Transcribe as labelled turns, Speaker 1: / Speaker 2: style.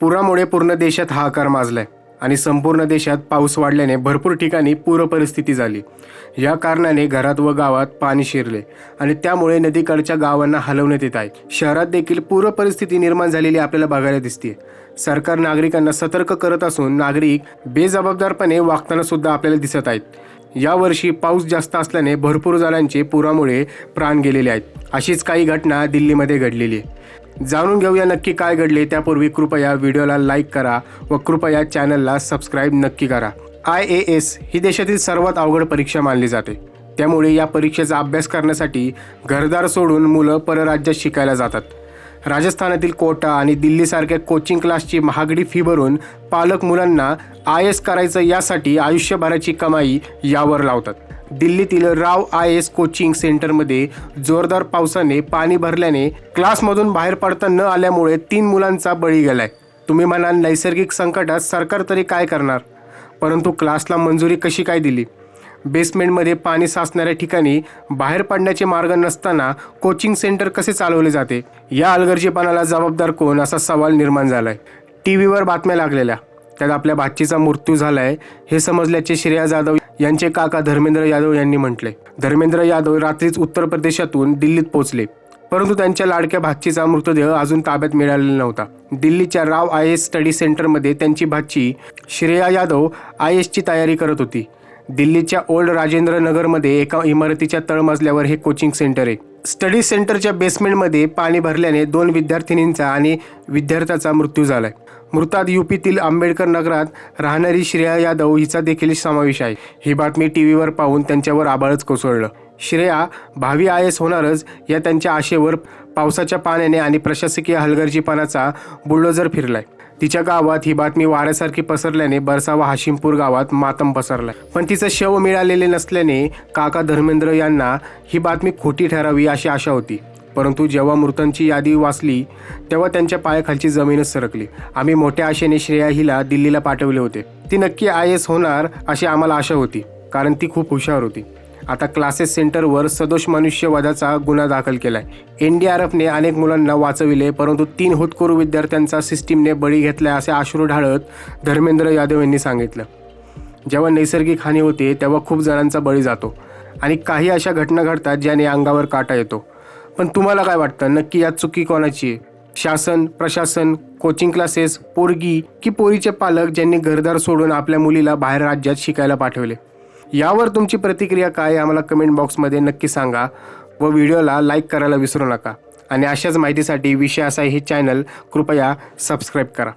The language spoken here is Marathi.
Speaker 1: पुरामुळे पूर्ण देशात हाहाकार माजलाय आणि संपूर्ण देशात पाऊस वाढल्याने भरपूर ठिकाणी पूरपरिस्थिती झाली. या कारणाने घरात व गावात पाणी शिरले आणि त्यामुळे नदीकडच्या गावांना हलवण्यात येत आहे. शहरात देखील पूरपरिस्थिती निर्माण झालेली आपल्याला बघायला दिसते सरकार नागरिकांना सतर्क करत असून नागरिक बेजबाबदारपणे वागताना सुद्धा आपल्याला दिसत आहेत. यावर्षी पाऊस जास्त असल्याने भरपूर जणांचे पुरामुळे प्राण गेलेले आहेत. अशीच काही घटना दिल्लीमध्ये घडलेली आहे. जाणून घेऊया नक्की काय घडले. त्यापूर्वी कृपया व्हिडिओला लाईक करा व कृपया चॅनलला सबस्क्राईब नक्की करा. आय ए एस ही देशातील सर्वात अवघड परीक्षा मानली जाते. त्यामुळे या परीक्षेचा अभ्यास करण्यासाठी घरदार सोडून मुलं परराज्यात शिकायला जातात. राजस्थानातील कोटा आणि दिल्लीसारख्या कोचिंग क्लासची महागडी फी भरून पालक मुलांना आय एस करायचं यासाठी आयुष्यभराची कमाई यावर लावतात. दिल्लीतील राव आय एस कोचिंग सेंटरमध्ये जोरदार पावसाने पाणी भरल्याने क्लासमधून बाहेर पडता न आल्यामुळे तीन मुलांचा बळी गेलाय. तुम्ही म्हणाल नैसर्गिक संकटात सरकार तरी काय करणार? परंतु क्लासला मंजुरी कशी काय दिली? बेसमेंटमध्ये पाणी साचणाऱ्या ठिकाणी बाहेर पडण्याचे मार्ग नसताना कोचिंग सेंटर कसे चालवले जाते? या अलगर्जीपणाला जबाबदार कोण असा सवाल निर्माण झालाय. टी व्हीवर बातम्या लागलेल्या. त्यात आपल्या भाचीचा मृत्यू झालाय हे समजल्याचे श्रेया जाधव यांचे काका धर्मेंद्र यादव यांनी म्हटले. धर्मेंद्र यादव रात्रीच उत्तर प्रदेशातून दिल्लीत पोहोचले. परंतु त्यांच्या लाडक्या भाचीचा मृतदेह अजून ताब्यात मिळालेला नव्हता. दिल्लीच्या राव आय एस स्टडी सेंटरमध्ये त्यांची भाची श्रेया यादव आय एसची तयारी करत होती. दिल्लीच्या ओल्ड राजेंद्र नगरमध्ये एका इमारतीच्या तळमजल्यावर हे कोचिंग सेंटर आहे. स्टडी सेंटरच्या बेसमेंटमध्ये पाणी भरल्याने दोन विद्यार्थिनींचा आणि विद्यार्थ्याचा मृत्यू झालाय. मृतात यूपीतील आंबेडकर नगरात राहणारी श्रेया यादव हिचा देखील समावेश आहे. ही बातमी टी व्हीवर पाहून त्यांच्यावर आबाळच कोसळलं. श्रेया भावी आय एस होणारच या त्यांच्या आशेवर पावसाच्या पाण्याने आणि प्रशासकीय हलगर्जीपणाचा बुलडोजर फिरलाय. तिच्या गावात ही बातमी वाऱ्यासारखी पसरल्याने बरसावा हाशिमपूर गावात मातम पसरलाय. पण तिचं शव मिळालेले नसल्याने काका धर्मेंद्र यांना ही बातमी खोटी ठरावी अशी आशा होती. परंतु जेव्हा मृतांची यादी वाचली तेव्हा त्यांच्या पायाखालची जमीनच सरकली. आम्ही मोठ्या आशेने श्रेया हिला दिल्लीला पाठवले होते. ती नक्की आय एस होणार अशी आम्हाला आशा होती कारण ती खूप हुशार होती. आता क्लासेस सेंटरवर सदोष मनुष्यवादाचा गुन्हा दाखल केलाय. एन डी आर एफने अनेक मुलांना वाचविले परंतु तीन होतकरू विद्यार्थ्यांचा सिस्टीमने बळी घेतलाय असे आश्रू ढाळत धर्मेंद्र यादव यांनी सांगितलं. जेव्हा नैसर्गिक हानी होते तेव्हा खूप जणांचा बळी जातो आणि काही अशा घटना घडतात ज्याने अंगावर काटा येतो. पण तुम्हाला काय वाटतं? नक्की यात चुकी कोणाची आहे? शासन प्रशासन कोचिंग क्लासेस पोरगी की पोरीचे पालक ज्यांनी घरदार सोडून आपल्या मुलीला बाहेर राज्यात शिकायला पाठवले? यावर तुमची प्रतिक्रिया काय आम्हाला कमेंट बॉक्समध्ये नक्की सांगा व व्हिडिओला लाईक करायला विसरू नका. आणि अशाच माहितीसाठी विषय असा हे चॅनल कृपया सबस्क्राईब करा.